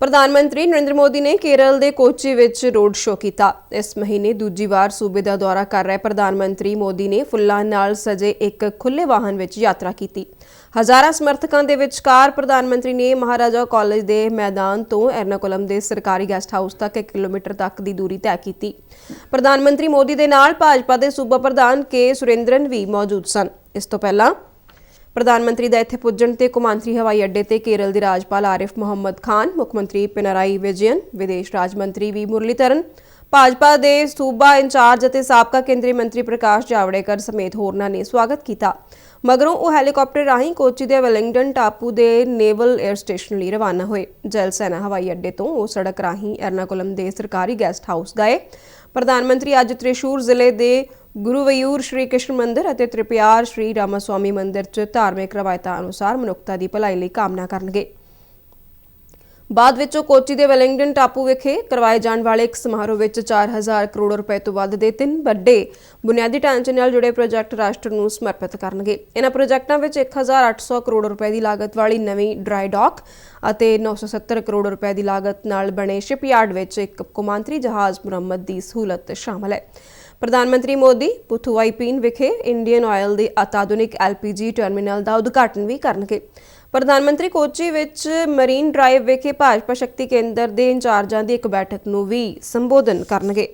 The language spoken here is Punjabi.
ਪ੍ਰਧਾਨ ਮੰਤਰੀ ਨਰਿੰਦਰ ਮੋਦੀ ਨੇ ਕੇਰਲ ਦੇ ਕੋਚੀ ਵਿੱਚ ਰੋਡ ਸ਼ੋਅ ਕੀਤਾ। ਇਸ ਮਹੀਨੇ ਦੂਜੀ ਵਾਰ ਸੂਬੇ ਦਾ ਦੌਰਾ ਕਰ ਰਹੇ ਪ੍ਰਧਾਨ ਮੰਤਰੀ ਮੋਦੀ ਨੇ ਫੁੱਲਾਂ ਨਾਲ ਸਜੇ ਇੱਕ ਖੁੱਲੇ ਵਾਹਨ ਵਿੱਚ ਯਾਤਰਾ ਕੀਤੀ। ਹਜ਼ਾਰਾਂ ਸਮਰਥਕਾਂ ਦੇ ਵਿਚਕਾਰ ਪ੍ਰਧਾਨ ਮੰਤਰੀ ਨੇ ਮਹਾਰਾਜਾ ਕਾਲਜ ਦੇ ਮੈਦਾਨ ਤੋਂ ਐਰਨਾਕੁਲਮ ਦੇ ਸਰਕਾਰੀ ਗੈਸਟ ਹਾਊਸ ਤੱਕ 1 ਕਿਲੋਮੀਟਰ ਤੱਕ ਦੀ ਦੂਰੀ ਤੈਅ ਕੀਤੀ। ਪ੍ਰਧਾਨ ਮੰਤਰੀ ਮੋਦੀ ਦੇ ਨਾਲ ਭਾਜਪਾ ਦੇ ਸੂਬਾ ਪ੍ਰਧਾਨ ਕੇ ਸੁਰਿੰਦਰਨ ਵੀ ਮੌਜੂਦ ਸਨ। ਇਸ ਤੋਂ ਪਹਿਲਾਂ ਪ੍ਰਧਾਨ ਮੰਤਰੀ ਦਾ ਇੱਥੇ ਪੁੱਜਣ ਤੇ ਕੁਮਾਂਤਰੀ ਹਵਾਈ ਅੱਡੇ ਤੇ ਕੇਰਲ ਦੇ ਰਾਜਪਾਲ ਆਰਿਫ ਮੁਹੰਮਦ ਖਾਨ, ਮੁੱਖ ਮੰਤਰੀ ਪਿਨਰਾਈ ਵਿਜਯਨ, ਵਿਦੇਸ਼ ਰਾਜ ਮੰਤਰੀ ਵੀ ਮੁਰਲੀਧਰਨ, ਭਾਜਪਾ ਦੇ ਸੂਬਾ ਇੰਚਾਰਜ ਅਤੇ ਸਾਬਕਾ ਕੇਂਦਰੀ ਮੰਤਰੀ ਪ੍ਰਕਾਸ਼ ਜਾਵੜੇਕਰ ਸਮੇਤ ਹੋਰਨਾਂ ਨੇ ਸਵਾਗਤ ਕੀਤਾ। ਮਗਰੋਂ ਉਹ ਹੈਲੀਕਾਪਟਰ ਰਾਹੀਂ ਕੋਚੀ ਦੇ ਵੈਲਿੰਗਟਨ ਟਾਪੂ ਦੇ ਨੇਵਲ 에ਅਰ ਸਟੇਸ਼ਨ ਲਈ ਰਵਾਨਾ ਹੋਏ। ਜਲ ਸੈਨਾ ਹਵਾਈ ਅੱਡੇ ਤੋਂ ਉਹ ਸੜਕ ਰਾਹੀਂ ਐਰਨਾਕੁਲਮ ਦੇ ਸਰਕਾਰੀ ਗੈਸਟ ਹਾਊਸ ਗਏ। ਪ੍ਰਧਾਨ ਮੰਤਰੀ ਅੱਜ ਤ੍ਰਿਸ਼ੂਰ ਜ਼ਿਲ੍ਹੇ ਦੇ ਗੁਰੂਵਯੂਰ ਸ਼੍ਰੀ ਕ੍ਰਿਸ਼ਨ ਮੰਦਿਰ ਅਤੇ ਤ੍ਰਿਪਿਆਰ ਸ਼੍ਰੀ ਰਾਮਾਸਵਾਮੀ ਮੰਦਿਰ 'ਚ ਧਾਰਮਿਕ ਰਵਾਇਤਾਂ ਅਨੁਸਾਰ ਮਨੁੱਖਤਾ ਦੀ ਭਲਾਈ ਲਈ ਕਾਮਨਾ ਕਰਨਗੇ। ਬਾਅਦ ਵਿੱਚ ਉਹ ਕੋਚੀ ਦੇ ਵੈਲਿੰਗਟਨ ਟਾਪੂ ਵਿਖੇ ਕਰਵਾਏ ਜਾਣ ਵਾਲੇ ਇੱਕ ਸਮਾਰੋਹ ਵਿੱਚ 4000 ਕਰੋੜ ਰੁਪਏ ਤੋਂ ਵੱਧ ਦੇ ਤਿੰਨ ਵੱਡੇ ਬੁਨਿਆਦੀ ਢਾਂਚੇ ਨਾਲ ਜੁੜੇ ਪ੍ਰੋਜੈਕਟ ਰਾਸ਼ਟਰ ਨੂੰ ਸਮਰਪਿਤ ਕਰਨਗੇ। ਇਹਨਾਂ ਪ੍ਰੋਜੈਕਟਾਂ ਵਿੱਚ 1800 ਕਰੋੜ ਰੁਪਏ ਦੀ ਲਾਗਤ ਵਾਲੀ ਨਵੀਂ ਡਰਾਈ ਡਾਕ ਅਤੇ 970 ਕਰੋੜ ਰੁਪਏ ਦੀ ਲਾਗਤ ਨਾਲ ਬਣੇ ਸ਼ਿਪਯਾਰਡ ਵਿੱਚ ਇੱਕ ਕੌਮਾਂਤਰੀ ਜਹਾਜ਼ ਮੁਰੰਮਤ ਦੀ ਸਹੂਲਤ ਸ਼ਾਮਲ ਹੈ। ਪ੍ਰਧਾਨ ਮੰਤਰੀ ਮੋਦੀ ਪੁਥੂਆਈਪੀਨ ਵਿਖੇ ਇੰਡੀਅਨ ਆਇਲ ਦੇ ਅਤਾਧੁਨਿਕ ਐਲਪੀਜੀ ਟਰਮੀਨਲ ਦਾ ਉਦਘਾਟਨ ਵੀ ਕਰਨਗੇ। ਪ੍ਰਧਾਨ ਮੰਤਰੀ ਕੋਚੀ ਵਿੱਚ ਮਰੀਨ ਡਰਾਈਵ ਵਿਖੇ ਭਾਜਪਾ ਸ਼ਕਤੀ ਕੇਂਦਰ ਦੇ ਇੰਚਾਰਜਾਂ ਦੀ ਇੱਕ ਬੈਠਕ ਨੂੰ ਵੀ ਸੰਬੋਧਨ ਕਰਨਗੇ।